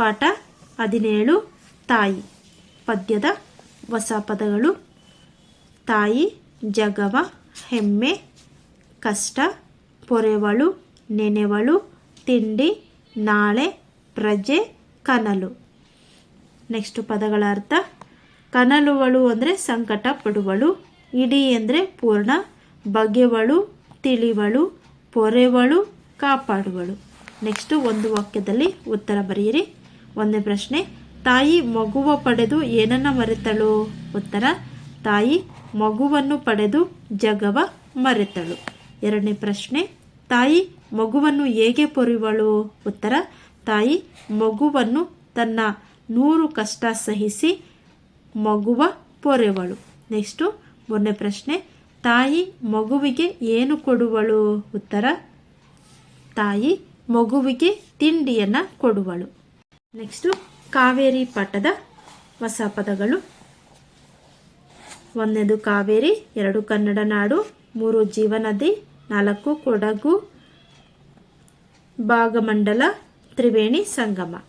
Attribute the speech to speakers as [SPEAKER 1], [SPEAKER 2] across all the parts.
[SPEAKER 1] ಪಾಠ ಹದಿನೇಳು. ತಾಯಿ. ಪದ್ಯದ ಹೊಸ ಪದಗಳು. ತಾಯಿ, ಜಗವ, ಹೆಮ್ಮೆ, ಕಷ್ಟ, ಪೊರೆವಳು, ನೆನೆವಳು, ತಿಂಡಿ, ನಾಳೆ ಪ್ರಜೆ ಕನಲು. ನೆಕ್ಸ್ಟ್ ಪದಗಳ ಅರ್ಥ. ಕನಲುವಳು ಅಂದರೆ ಸಂಕಟ ಪಡುವಳು ಇಡೀ ಅಂದರೆ ಪೂರ್ಣ. ಬಗೆವಳು, ತಿಳಿವಳು, ಪೊರೆವಳು, ಕಾಪಾಡುವಳು. ನೆಕ್ಸ್ಟು ಒಂದು ವಾಕ್ಯದಲ್ಲಿ ಉತ್ತರ ಬರೆಯಿರಿ. ಒಂದನೇ ಪ್ರಶ್ನೆ, ತಾಯಿ ಮಗುವ ಪಡೆದು ಏನನ್ನ ಮರೆತಳು? ಉತ್ತರ, ತಾಯಿ ಮಗುವನ್ನು ಪಡೆದು ಜಗವ ಮರೆತಳು. ಎರಡನೇ ಪ್ರಶ್ನೆ, ತಾಯಿ ಮಗುವನ್ನು ಹೇಗೆ ಪೊರೆಯುವಳು? ಉತ್ತರ, ತಾಯಿ ಮಗುವನ್ನು ತನ್ನ ನೂರು ಕಷ್ಟ ಸಹಿಸಿ ಮಗುವ ಪೊರೆವಳು ನೆಕ್ಸ್ಟು, ಮೂರನೇ ಪ್ರಶ್ನೆ, ತಾಯಿ ಮಗುವಿಗೆ ಏನು ಕೊಡುವಳು? ಉತ್ತರ, ತಾಯಿ ಮಗುವಿಗೆ ತಿಂಡಿಯನ್ನು ಕೊಡುವಳು. ನೆಕ್ಸ್ಟು ಕಾವೇರಿ ಪಾಠದ ಹೊಸ ಪದಗಳು. ಒಂದನೇದು ಕಾವೇರಿ, ಎರಡು ಕನ್ನಡ ನಾಡು, ಮೂರು ಜೀವನದಿ, ನಾಲ್ಕು ಕೊಡಗು. ಭಾಗಮಂಡಲ, ತ್ರಿವೇಣಿ ಸಂಗಮ.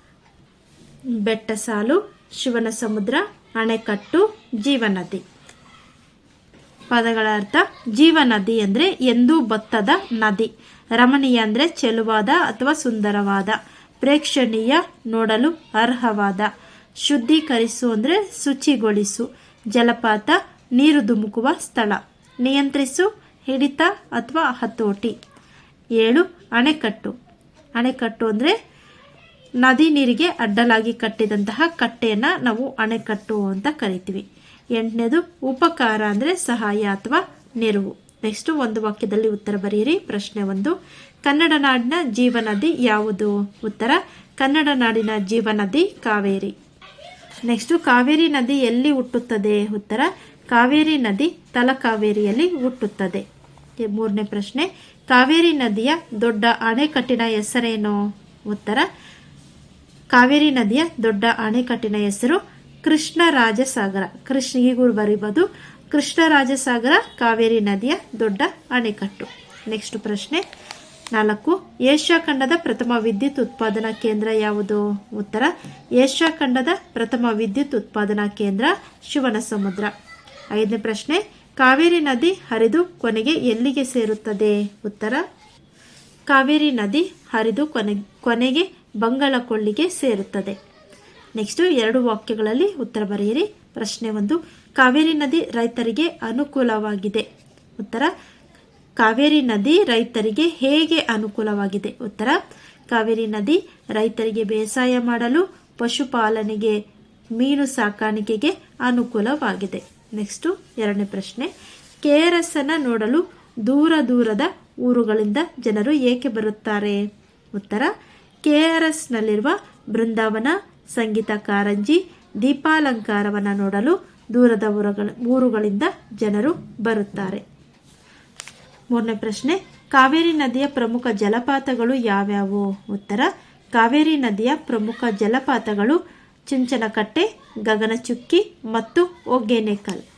[SPEAKER 1] ಬೆಟ್ಟ ಸಾಲು ಶಿವನ ಸಮುದ್ರ ಅಣೆಕಟ್ಟು, ಜೀವನದಿ. ಪದಗಳ ಅರ್ಥ, ಜೀವನದಿ ಅಂದರೆ ಎಂದೂ ಬತ್ತದ ನದಿ. ರಮಣೀಯ ಅಂದರೆ ಚೆಲುವಾದ ಅಥವಾ ಸುಂದರವಾದ. ಪ್ರೇಕ್ಷಣೀಯ ನೋಡಲು ಅರ್ಹವಾದ. ಶುದ್ಧೀಕರಿಸು ಅಂದರೆ ಶುಚಿಗೊಳಿಸು. ಜಲಪಾತ, ನೀರು ಧುಮುಕುವ ಸ್ಥಳ. ನಿಯಂತ್ರಿಸು, ಹಿಡಿತ ಅಥವಾ ಹತೋಟಿ. ಏಳು, ಅಣೆಕಟ್ಟು. ಅಣೆಕಟ್ಟು ಅಂದರೆ ನದಿ ನೀರಿಗೆ ಅಡ್ಡಲಾಗಿ ಕಟ್ಟಿದಂತಹ ಕಟ್ಟೆಯನ್ನು ನಾವು ಅಣೆಕಟ್ಟು ಅಂತ ಕರಿತೀವಿ. ಎಂಟನೇದು, ಉಪಕಾರ ಅಂದರೆ ಸಹಾಯ ಅಥವಾ ನೆರವು. ನೆಕ್ಸ್ಟು ಒಂದು, ವಾಕ್ಯದಲ್ಲಿ ಉತ್ತರ ಬರೆಯಿರಿ. ಪ್ರಶ್ನೆ ಒಂದು, ಕನ್ನಡ ನಾಡಿನ ಜೀವನದಿ ಯಾವುದು? ಉತ್ತರ, ಕನ್ನಡ ನಾಡಿನ ಜೀವನದಿ ಕಾವೇರಿ. ನೆಕ್ಸ್ಟು ಕಾವೇರಿ ನದಿ ಎಲ್ಲಿ ಹುಟ್ಟುತ್ತದೆ? ಉತ್ತರ, ಕಾವೇರಿ ನದಿ ತಲಕಾವೇರಿಯಲ್ಲಿ ಹುಟ್ಟುತ್ತದೆ. ಮೂರನೇ ಪ್ರಶ್ನೆ, ಕಾವೇರಿ ನದಿಯ ದೊಡ್ಡ ಅಣೆಕಟ್ಟಿನ ಹೆಸರೇನು? ಉತ್ತರ, ಕಾವೇರಿ ನದಿಯ ದೊಡ್ಡ ಅಣೆಕಟ್ಟಿನ ಹೆಸರು ಕೃಷ್ಣರಾಜಸಾಗರ. ಕೃಷ್ಣ, ಈಗೂ ಬರೀಬೋದು. ಕೃಷ್ಣರಾಜಸಾಗರ ಕಾವೇರಿ ನದಿಯ ದೊಡ್ಡ ಅಣೆಕಟ್ಟು. ನೆಕ್ಸ್ಟ್ ಪ್ರಶ್ನೆ. ನಾಲ್ಕು, ಏಷ್ಯಾ ಖಂಡದ ಪ್ರಥಮ ವಿದ್ಯುತ್ ಉತ್ಪಾದನಾ ಕೇಂದ್ರ ಯಾವುದು? ಉತ್ತರ, ಏಷ್ಯಾ ಖಂಡದ ಪ್ರಥಮ ವಿದ್ಯುತ್ ಉತ್ಪಾದನಾ ಕೇಂದ್ರ ಶಿವನ ಸಮುದ್ರ ಐದನೇ ಪ್ರಶ್ನೆ, ಕಾವೇರಿ ನದಿ ಹರಿದು ಕೊನೆಗೆ ಎಲ್ಲಿಗೆ ಸೇರುತ್ತದೆ? ಉತ್ತರ, ಕಾವೇರಿ ನದಿ ಹರಿದು ಕೊನೆ, ಕೊನೆಗೆ ಬಂಗಾಳಕೊಳ್ಳಿಗೆ ಸೇರುತ್ತದೆ. ನೆಕ್ಸ್ಟು ಎರಡು ವಾಕ್ಯಗಳಲ್ಲಿ ಉತ್ತರ ಬರೆಯಿರಿ. ಪ್ರಶ್ನೆ ಒಂದು ಕಾವೇರಿ ನದಿ ರೈತರಿಗೆ ಅನುಕೂಲವಾಗಿದೆ. ಉತ್ತರ, ಕಾವೇರಿ ನದಿ ರೈತರಿಗೆ ಹೇಗೆ ಅನುಕೂಲವಾಗಿದೆ? ಉತ್ತರ, ಕಾವೇರಿ ನದಿ ರೈತರಿಗೆ ಬೇಸಾಯ ಮಾಡಲು ಪಶುಪಾಲನೆಗೆ, ಮೀನು ಸಾಕಾಣಿಕೆಗೆ ಅನುಕೂಲವಾಗಿದೆ. ನೆಕ್ಸ್ಟು, ಎರಡನೇ ಪ್ರಶ್ನೆ. ಕೆ ಆರ್ ಎಸ್ ಅನ್ನು ನೋಡಲು ದೂರ ದೂರದ ಊರುಗಳಿಂದ ಜನರು ಏಕೆ ಬರುತ್ತಾರೆ? ಉತ್ತರ ಕೆ ಆರ್ ಎಸ್ನಲ್ಲಿರುವ ಬೃಂದಾವನ, ಸಂಗೀತ ಕಾರಂಜಿ, ದೀಪಾಲಂಕಾರವನ್ನು ನೋಡಲು ದೂರದ ಊರುಗಳ, ಊರುಗಳಿಂದ ಜನರು ಬರುತ್ತಾರೆ. ಮೂರನೇ ಪ್ರಶ್ನೆ, ಕಾವೇರಿ ನದಿಯ ಪ್ರಮುಖ ಜಲಪಾತಗಳು ಯಾವ್ಯಾವು? ಉತ್ತರ, ಕಾವೇರಿ ನದಿಯ ಪ್ರಮುಖ ಜಲಪಾತಗಳು ಚುಂಚನಕಟ್ಟೆ, ಗಗನಚುಕ್ಕಿ ಮತ್ತು ಒಗ್ಗೇನೆಕಲ್.